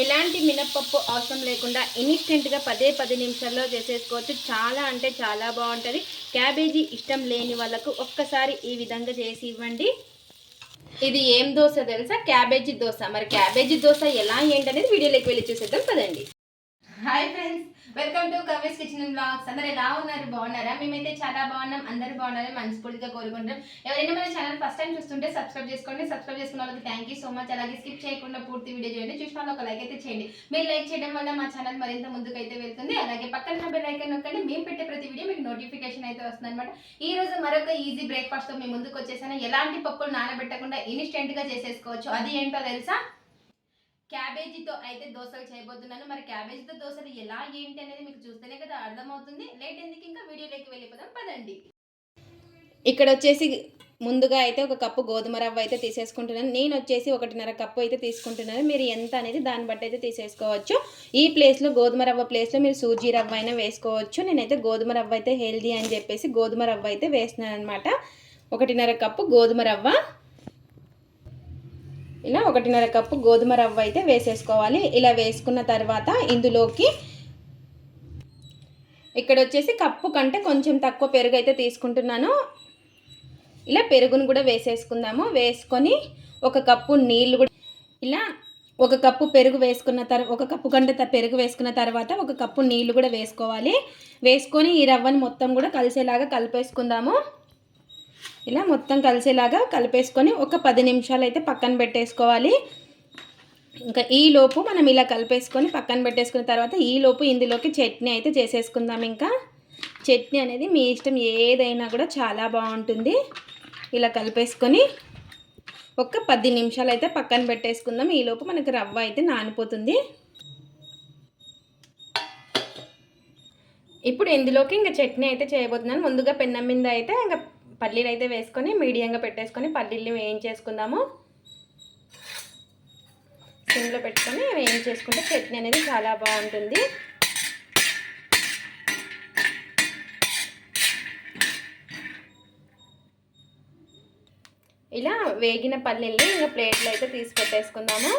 ఎలాంటి మినప్పప్పు అవసరం లేకుండా ఇన్స్టెంట్గా పదే పది నిమిషాల్లో చేసేసుకోవచ్చు. చాలా అంటే చాలా బాగుంటుంది. క్యాబేజీ ఇష్టం లేని వాళ్ళకు ఒక్కసారి ఈ విధంగా చేసి ఇవ్వండి. ఇది ఏం దోశ తెలుసా? క్యాబేజీ దోశ. మరి క్యాబేజీ దోశ ఎలా ఏంటనేది వీడియోలోకి వెళ్ళి చూసేద్దాం. పదండి. Hi friends welcome to Kavya's kitchen blogs అందరు ఎలా ఉన్నారు? బాగున్నారా? మేమైతే చాలా బాగున్నాం. అందరు బాగున్నారని మనస్ఫూర్తిగా కోరుకుంటాం ఎవరైనా మన ఛానల్ ఫస్ట్ టైం చూస్తుంటే సబ్స్క్రైబ్ చేసుకోండి. సబ్స్క్రైబ్ చేసుకున్న వాళ్ళకి థ్యాంక్ యూ సో మచ్ అలాగే స్కిప్ చేయకుండా పూర్తి వీడియో చేయండి. చూసిన వాళ్ళు ఒక లైక్ అయితే చేయండి. మీరు లైక్ చేయడం వల్ల మా ఛానల్ మరింత ముందుకు అయితే వెళ్తుంది. అలాగే పక్కన బెల్ అని నొక్కండి. మేము పెట్టే ప్రతి వీడియో మీకు నోటిఫికేషన్ అయితే వస్తుంది అనమాట ఈ రోజు మరొక ఈజీ బ్రేక్ఫాస్ట్తో మేము ముందుకు వచ్చేసాను. ఎలాంటి పప్పులు నానబెట్టకుండా ఇన్స్టెంట్గా చేసేసుకోవచ్చు? అది ఏంటో తెలుసా? క్యాబేజీతో అయితే దోశలు చేయబోతున్నాను. మరి క్యాబేజీతో దోశలు ఎలా ఏంటి అనేది మీకు చూస్తేనే కదా అర్థమవుతుంది. లేట్ ఎందుకు ఇంకా వీడియోలోకి వెళ్ళిపోదాం పదండి. ఇక్కడ వచ్చేసి ముందుగా అయితే ఒక కప్పు గోధుమ రవ్వ అయితే తీసేసుకుంటున్నాను. నేను వచ్చేసి ఒకటిన్నర కప్పు అయితే తీసుకుంటున్నాను. మీరు ఎంత అనేది దాన్ని బట్టి అయితే తీసేసుకోవచ్చు. ఈ ప్లేస్లో గోధుమ రవ్వ ప్లేస్లో మీరు సూజీ రవ్వ అయినా వేసుకోవచ్చు. నేనైతే గోధుమ రవ్వ అయితే హెల్దీ అని చెప్పేసి గోధుమ రవ్వ అయితే వేస్తున్నాను అనమాట ఒకటిన్నర కప్పు గోధుమ రవ్వ. ఇలా ఒకటిన్నర కప్పు గోధుమ రవ్వ అయితే వేసేసుకోవాలి. ఇలా వేసుకున్న తర్వాత ఇందులోకి ఇక్కడ వచ్చేసి కప్పు కంటే కొంచెం తక్కువ పెరుగు అయితే తీసుకుంటున్నాను. ఇలా పెరుగును కూడా వేసేసుకుందాము. వేసుకొని ఒక కప్పు నీళ్ళు కూడా ఇలా ఒక కప్పు పెరుగు వేసుకున్న తర్వాత ఒక కప్పు కంటే త- పెరుగు వేసుకున్న తర్వాత ఒక కప్పు నీళ్ళు కూడా వేసుకోవాలి. వేసుకొని ఈ రవ్వని మొత్తం కూడా కలిసేలాగా కలిపేసుకుందాము. ఇలా మొత్తం కలిసేలాగా కలిపేసుకొని ఒక పది నిమిషాలు అయితే పక్కన పెట్టేసుకోవాలి. ఇంకా ఈ లోపు మనం ఇలా కలిపేసుకొని పక్కన పెట్టేసుకున్న తర్వాత ఈ లోపు ఇందులోకి చట్నీ అయితే చేసేసుకుందాం ఇంకా. చట్నీ అనేది మీ ఇష్టం ఏదైనా కూడా చాలా బాగుంటుంది. ఇలా కలిపేసుకొని ఒక పది నిమిషాలు అయితే పక్కన పెట్టేసుకుందాం. ఈలోపు మనకు మనకి రవ్వ అయితే నానిపోతుంది. ఇప్పుడు ఇందులోకి ఇంకా చట్నీ అయితే చేయబోతున్నాను. ముందుగా పెన్నం మీద అయితే ఇంకా పల్లీలు అయితే వేసుకొని మీడియంగా పెట్టేసుకొని పల్లీలు వేయించేసుకుందాము. సిమ్లో పెట్టుకొని వేయించేసుకుంటే చట్నీ అనేది చాలా బాగుంటుంది. ఇలా వేగిన పల్లీల్ని ఇంకా ప్లేట్లో అయితే తీసి పెట్టేసుకుందాము.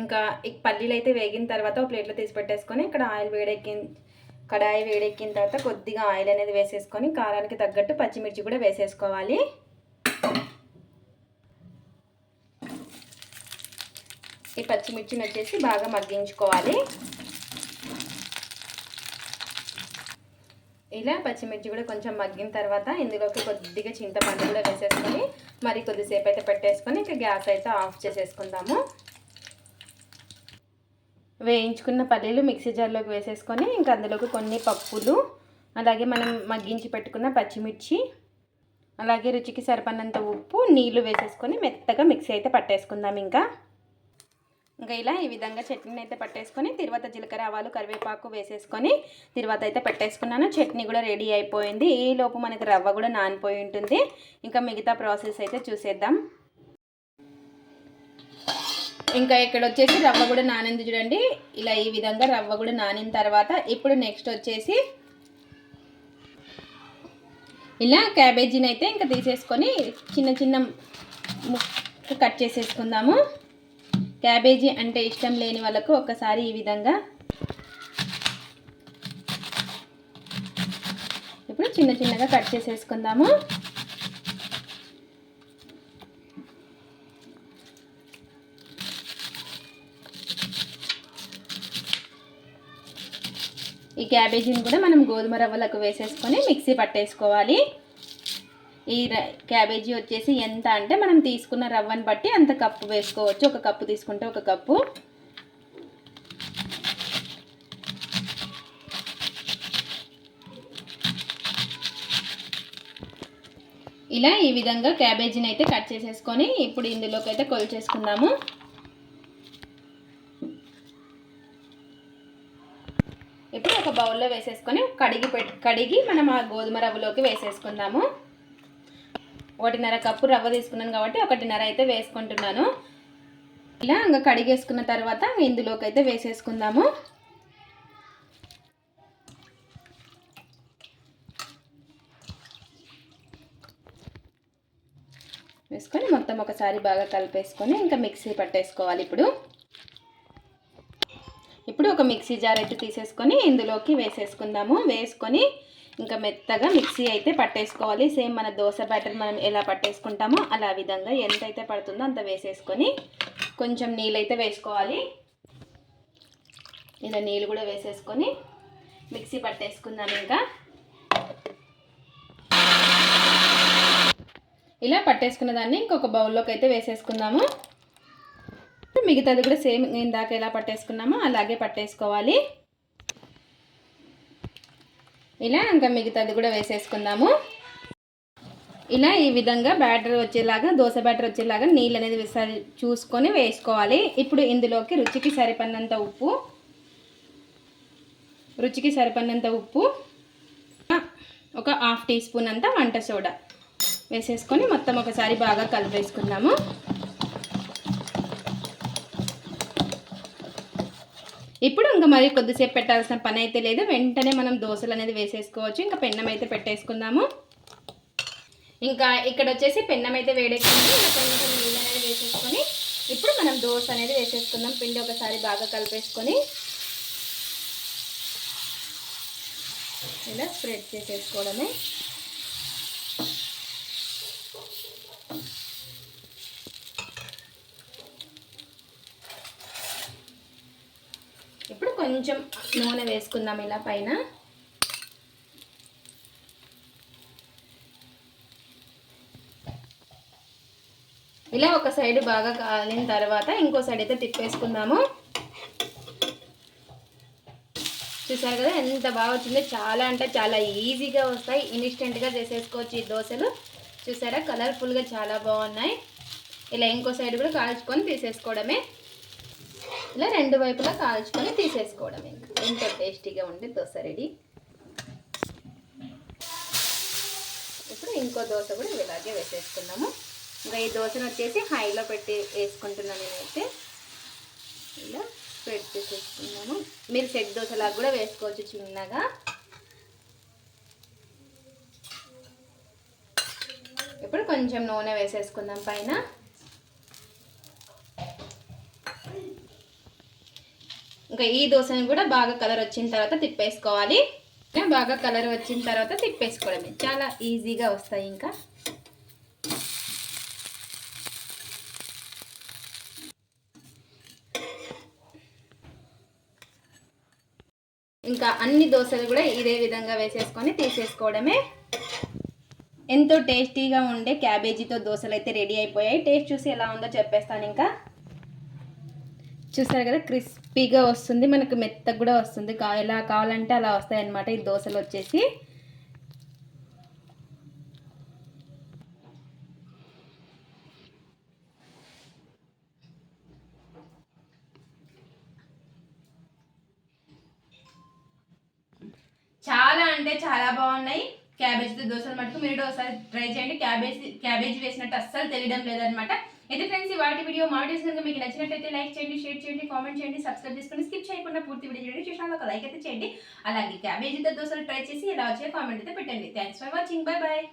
ఇంకా ఈ పల్లీలు అయితే వేగిన తర్వాత ఒక ప్లేట్లో తీసి పెట్టేసుకొని ఇక్కడ ఆయిల్ వేడెక్కి కడాయి వేడెక్కిన తర్వాత కొద్దిగా ఆయిల్ అనేది వేసేసుకొని కారానికి తగ్గట్టు పచ్చిమిర్చి కూడా వేసేసుకోవాలి. ఈ పచ్చిమిర్చిని వచ్చేసి బాగా మగ్గించుకోవాలి. ఇలా పచ్చిమిర్చి కూడా కొంచెం మగ్గిన తర్వాత ఇందులోకి కొద్దిగా చింతపండు కూడా వేసేసుకొని మరి కొద్దిసేపు అయితే పెట్టేసుకొని ఇంకా గ్యాస్ అయితే ఆఫ్ చేసేసుకుందాము. వేయించుకున్న పల్లీలు మిక్సీ జార్లోకి వేసేసుకొని ఇంకా అందులోకి కొన్ని పప్పులు అలాగే మనం మగ్గించి పెట్టుకున్న పచ్చిమిర్చి అలాగే రుచికి సరిపడినంత ఉప్పు నీళ్ళు వేసేసుకొని మెత్తగా మిక్సీ అయితే పట్టేసుకుందాం ఇంకా. ఇంకా ఇలా ఈ విధంగా చట్నీని అయితే పట్టేసుకొని తర్వాత జీలకర్ర ఆవాలు కరివేపాకు వేసేసుకొని తర్వాత అయితే పెట్టేసుకున్నాను. చట్నీ కూడా రెడీ అయిపోయింది. ఈ లోపు మనకి రవ్వ కూడా నానిపోయి ఉంటుంది. ఇంకా మిగతా ప్రాసెస్ అయితే చూసేద్దాం. ఇంకా ఇక్కడ వచ్చేసి రవ్వ కూడా నానింది చూడండి. ఇలా ఈ విధంగా రవ్వ కూడా నానిన తర్వాత ఇప్పుడు నెక్స్ట్ వచ్చేసి ఇలా క్యాబేజీని అయితే ఇంకా తీసేసుకొని చిన్న చిన్న ముక్క కట్ చేసేసుకుందాము. క్యాబేజీ అంటే ఇష్టం లేని వాళ్ళకు ఒకసారి ఈ విధంగా ఇప్పుడు చిన్న చిన్నగా కట్ చేసేసుకుందాము. ఈ క్యాబేజీని కూడా మనం గోధుమ రవ్వలకు వేసేసుకొని మిక్సీ పట్టేసుకోవాలి. ఈ ర- క్యాబేజీ వచ్చేసి ఎంత అంటే మనం తీసుకున్న రవ్వని బట్టి అంత కప్పు వేసుకోవచ్చు. ఒక కప్పు తీసుకుంటే ఒక కప్పు. ఇలా ఈ విధంగా క్యాబేజీని అయితే కట్ చేసేసుకొని ఇప్పుడు ఇందులోకి అయితే కొలిచేసుకుందాము. ఇప్పుడు ఒక బౌల్లో వేసేసుకొని కడిగి పెట్ కడిగి మనం ఆ గోధుమ రవ్వలోకి వేసేసుకుందాము. ఒకటిన్నర కప్పు రవ్వ తీసుకున్నాను కాబట్టి ఒకటిన్నర అయితే వేసుకుంటున్నాను. ఇలా ఇంకా కడిగేసుకున్న తర్వాత ఇందులోకి అయితే వేసేసుకుందాము. వేసుకొని మొత్తం ఒకసారి బాగా కలిపేసుకొని ఇంకా మిక్సీ పట్టేసుకోవాలి ఇప్పుడు ఇప్పుడు. ఒక మిక్సీ జార్ అయితే తీసేసుకొని ఇందులోకి వేసేసుకుందాము. వేసుకొని ఇంకా మెత్తగా మిక్సీ అయితే పట్టేసుకోవాలి. సేమ్ మన దోశ బ్యాటర్ మనం ఎలా పట్టేసుకుంటామో అలా విధంగా ఎంత అయితే పడుతుందో అంత వేసేసుకొని కొంచెం నీళ్ళైతే వేసుకోవాలి. ఇలా నీళ్ళు కూడా వేసేసుకొని మిక్సీ పట్టేసుకుందాం ఇంకా. ఇలా పట్టేసుకున్న దాన్ని ఇంకొక బౌల్లోకి అయితే వేసేసుకుందాము. మిగతాది కూడా సేమ్ ఇందాక ఎలా పట్టేసుకున్నామో అలాగే పట్టేసుకోవాలి. ఇలా ఇంకా మిగతాది కూడా వేసేసుకుందాము. ఇలా ఈ విధంగా బ్యాటర్ వచ్చేలాగా దోశ బ్యాటర్ వచ్చేలాగా నీళ్ళు అనేది విసరి చూసుకొని వేసుకోవాలి. ఇప్పుడు ఇందులోకి రుచికి సరిపడినంత ఉప్పు రుచికి సరిపడినంత ఉప్పు ఒక హాఫ్ టీ స్పూన్ అంత వంట సోడా వేసేసుకొని మొత్తం ఒకసారి బాగా కలిపేసుకుందాము. ఇప్పుడు ఇంకా మరి కొద్దిసేపు పెట్టాల్సిన పని అయితే లేదు. వెంటనే మనం దోశలు అనేది వేసేసుకోవచ్చు. ఇంకా పెన్నం అయితే పెట్టేసుకుందాము. ఇంకా ఇక్కడ వచ్చేసి పెన్నం అయితే వేడెక్కింది. ఇంకా కొంచెం నీళ్ళు అనేది వేసేసుకొని ఇప్పుడు మనం దోశ అనేది వేసేసుకుందాం. పిండి ఒకసారి బాగా కలిపేసుకొని ఇలా స్ప్రెడ్ చేసేసుకోవడమే. ఇప్పుడు కొంచెం నూనె వేసుకుందాం ఇలా పైన. ఇలా ఒక సైడ్ బాగా కాలిన తర్వాత ఇంకో సైడ్ అయితే తిప్పేసుకుందాము చూసారు కదా ఎంత బాగా వచ్చిందో? చాలా అంటే చాలా ఈజీగా వస్తాయి. ఇన్స్టెంట్గా చేసేసుకోవచ్చు ఈ దోశలు. చూసారా? కలర్ఫుల్గా చాలా బాగున్నాయి. ఇలా ఇంకో సైడ్ కూడా కాల్చుకొని తీసేసుకోవడమే. ఇలా రెండు వైపులా కాల్చుకొని తీసేసుకోవడం ఇంకా. ఎంతో టేస్టీగా ఉండే దోశ రెడీ. ఇప్పుడు ఇంకో దోశ కూడా ఇలాగే వేసేసుకున్నాము ఇంకా ఈ దోశను వచ్చేసి హైలో పెట్టి వేసుకుంటున్నాను నేనైతే. ఇలా స్ప్రెడ్ మీరు సెట్ దోశలాగా కూడా వేసుకోవచ్చు చిన్నగా. ఇప్పుడు కొంచెం నూనె వేసేసుకుందాం పైన. ఇంకా ఈ దోశని కూడా బాగా కలర్ వచ్చిన తర్వాత తిప్పేసుకోవాలి. బాగా కలర్ వచ్చిన తర్వాత తిప్పేసుకోవడమే. చాలా ఈజీగా వస్తాయి ఇంకా. ఇంకా అన్ని దోశలు కూడా ఇదే విధంగా వేసేసుకొని తీసేసుకోవడమే. ఎంతో టేస్టీగా ఉండే క్యాబేజీతో దోశలు అయితే రెడీ అయిపోయాయి. టేస్ట్ చూసి ఎలా ఉందో చెప్పేస్తాను ఇంకా. చూస్తారు కదా క్రిస్పీగా వస్తుంది మనకు మెత్తగా కూడా వస్తుంది. కా ఎలా కావాలంటే అలా వస్తాయి అన్నమాట ఈ దోశలు వచ్చేసి. చాలా అంటే చాలా బాగున్నాయి. క్యాబేజ్తో దోశలు మటుకు మీరు ఒకసారి ట్రై చేయండి. క్యాబేజ్ క్యాబేజ్ వేసినట్టు అస్సలు తెలియడం లేదనమాట అయితే ఫ్రెండ్స్ వాటి వీడియో మా వీడియోస్ కనుక మీకు నచ్చినట్టయితే లైక్ చేయండి షేర్ చేయండి కామెంట్ చేయండి సబ్స్క్రైబ్ చేసుకొని స్కిప్ చేయకుండా పూర్తి వీడియో చేయండి చూసిన ఒక లైక్ అయితే చేయండి. అలాగే క్యాబేజీతో దోశలు ట్రై చేసి ఎలా వచ్చే కామెంట్ అయితే పెట్టండి. Thanks for watching bye bye